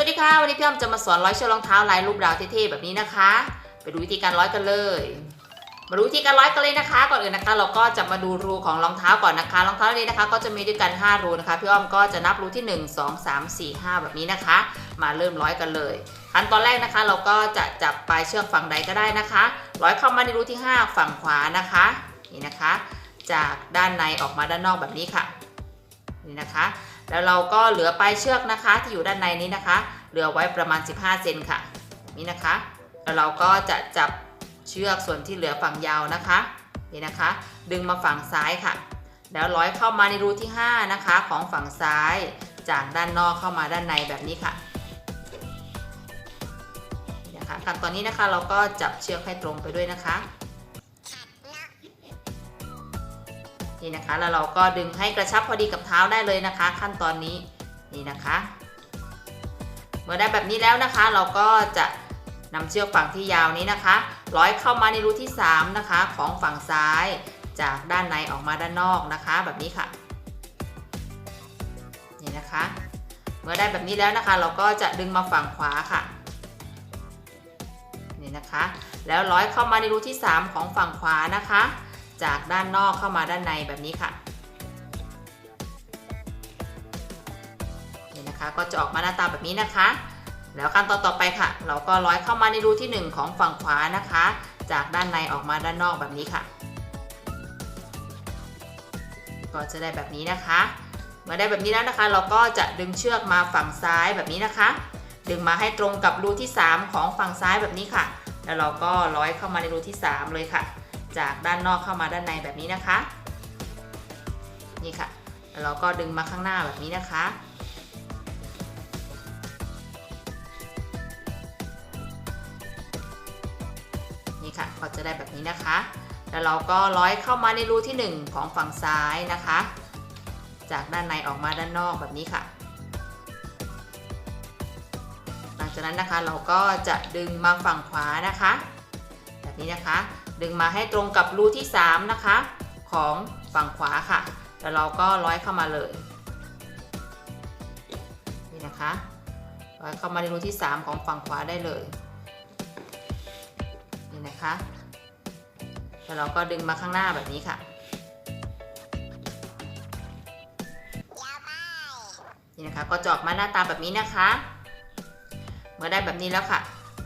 สวัสดีค่ะ วันนี้พี่อ้อมจะมาสอนร้อยเชือกรองเท้าลายรูปดาวเท่ๆแบบนี้นะคะ ไปดูวิธีการร้อยกันเลย มาดูวิธีการร้อยกันเลยนะคะ ก่อนอื่นนะคะ เราก็จะมาดูรูของรองเท้าก่อนนะคะรองเท้านี้นะคะ ก็จะมีด้วยกัน 5 รูนะคะพี่อ้อมก็จะนับรูที่ 1 2 3 4 5 แบบนี้นะคะ มาเริ่มร้อยกันเลยขั้นตอนแรกนะคะ เราก็จะจับปลายเชือกฝั่งใดก็ได้นะคะ ร้อยเข้ามาในรูที่ 5 ฝั่งขวานะคะนี่นะคะ จากด้านในออกมาด้านนอกแบบนี้ค่ะนี่นะคะ แล้วเราก็เหลือปลายเชือกนะคะที่อยู่ด้านในนี้นะคะ เหลือไว้ประมาณ 15 เซนค่ะ นี่นะคะ แล้วเราก็จะจับเชือกส่วนที่เหลือฝั่งยาวนะคะ นี่นะคะ ดึงมาฝั่งซ้ายค่ะ แล้วร้อยเข้ามาในรูที่ 5 นะคะ ของฝั่งซ้าย จากด้านนอกเข้ามาด้านในแบบนี้ค่ะนะคะขั้นตอนนี้นะคะเราก็จับเชือกให้ตรงไปด้วยนะคะ นี่นะคะ แล้วเราก็ดึงให้กระชับพอดีกับเท้าได้เลยนะคะ ขั้นตอนนี้นี่นะคะ เมื่อได้แบบนี้แล้วนะคะ เราก็จะนำเชือกฝั่งที่ยาวนี้นะคะ ร้อยเข้ามาในรูที่ 3 นะคะ ของฝั่งซ้ายจากด้านในออกมาด้านนอกนะคะ แบบนี้ค่ะนี่นะคะ เมื่อได้แบบนี้แล้วนะคะ เราก็จะดึงมาฝั่งขวาค่ะนี่นะคะ แล้วร้อยเข้ามาในรูที่ 3 ของฝั่งขวานะคะ จากด้านนอกเข้ามาด้านในแบบนี้ค่ะนี่นะคะก็จะออกมาหน้าตาแบบนี้นะคะ แล้วขั้นตอนต่อไปค่ะ เราก็ร้อยเข้ามาในรูที่ 1 ของฝั่งขวานะคะ จากด้านในออกมาด้านนอกแบบนี้ค่ะ ก็จะได้แบบนี้นะคะเมื่อได้แบบนี้แล้วนะคะ เราก็จะดึงเชือกมาฝั่งซ้ายแบบนี้นะคะ ดึงมาให้ตรงกับรูที่ 3 ของฝั่งซ้ายแบบนี้ค่ะ แล้วเราก็ร้อยเข้ามาในรูที่ 3 เลยค่ะ จากด้านนอกเข้ามาด้านในแบบนี้นะคะ นี่ค่ะ แล้วเราก็ดึงมาข้างหน้าแบบนี้นะคะ นี่ค่ะก็จะได้แบบนี้นะคะ แล้วเราก็ร้อยเข้ามาในรูที่ 1 ของฝั่งซ้ายนะคะ จากด้านในออกมาด้านนอกแบบนี้ค่ะหลังจากนั้นนะคะเราก็จะดึงมาฝั่งขวานะคะ แบบนี้นะคะ ดึงมาให้ตรงกับรูที่ 3 นะคะ ของฝั่งขวาค่ะ แล้วเราก็ร้อยเข้ามาเลย นี่นะคะ ร้อยเข้ามาในรูที่ 3 ของฝั่งขวาได้เลย นี่นะคะ แล้วเราก็ดึงมาข้างหน้าแบบนี้ค่ะนี่นะคะก็จะออกมาหน้าตาแบบนี้นะคะ เมื่อได้แบบนี้แล้วค่ะ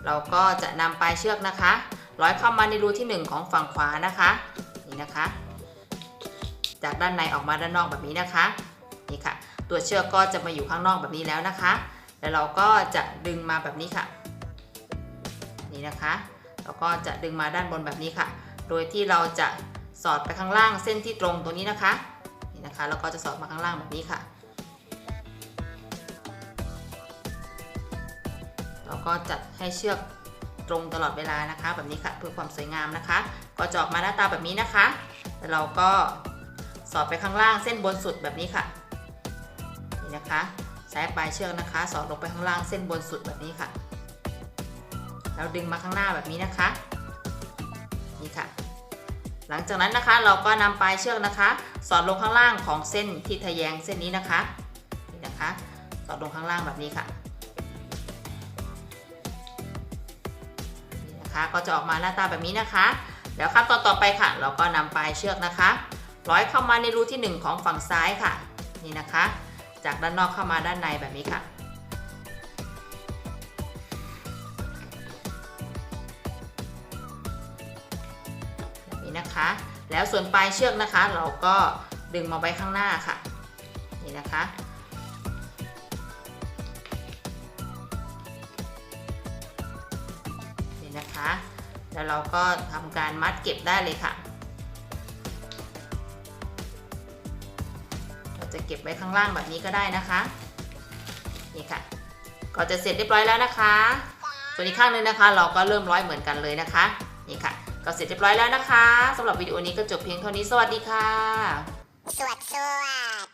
เราก็จะนำปลายเชือกนะคะ ร้อยเข้ามาในรูที่ 1 ของฝั่งขวานะคะนี่นะคะ จากด้านในออกมาด้านนอกแบบนี้นะคะนี่ค่ะ ตัวเชือกก็จะมาอยู่ข้างนอกแบบนี้แล้วนะคะ แล้วเราก็จะดึงมาแบบนี้ค่ะ นี่นะคะเราก็จะดึงมาด้านบนแบบนี้ค่ะ โดยที่เราจะสอดไปข้างล่างเส้นที่ตรงตัวนี้นะคะนี่นะคะเราก็จะสอดมาข้างล่างแบบนี้ค่ะเราก็จัดให้เชือก ตรงตลอดเวลานะคะ แบบนี้ค่ะเพื่อความสวยงามนะคะ ก็จะออกมาหน้าตาแบบนี้นะคะแล้วเราก็สอดไปข้างล่างเส้นบนสุดแบบนี้ค่ะนี่นะคะใช้ปลายเชือกนะคะ สอดลงไปข้างล่างเส้นบนสุดแบบนี้ค่ะ แล้วดึงมาข้างหน้าแบบนี้นะคะนี่ค่ะ หลังจากนั้นนะคะเราก็นำปลายเชือกนะคะ สอดลงข้างล่างของเส้นที่ทะแยงเส้นนี้นะคะนี่นะคะ สอดลงข้างล่างแบบนี้ค่ะ นะคะ ก็จะออกมาหน้าตาแบบนี้นะคะแล้วขั้นตอนต่อไปค่ะ เราก็นำปลายเชือกนะคะ ร้อยเข้ามาในรูที่ 1 ของฝั่งซ้ายค่ะ นี่นะคะ จากด้านนอกเข้ามาด้านในแบบนี้ค่ะแบบนี้นะคะ แล้วส่วนปลายเชือกนะคะ เราก็ดึงมาไว้ข้างหน้าค่ะ นี่นะคะ นะคะ แล้วเราก็ทำการมัดเก็บได้เลยค่ะ เราจะเก็บไว้ข้างล่างแบบนี้ก็ได้นะคะนี่ค่ะ ก็จะเสร็จเรียบร้อยแล้วนะคะ ส่วนอีกข้างหนึงนะคะ เราก็เริ่มร้อยเหมือนกันเลยนะคะนี่ค่ะ ก็เสร็จเรียบร้อยแล้วนะคะสำหรับวิดีโอนี้ก็จบเพียงเท่านี้สวัสดีค่ะ สวัสดสวัสด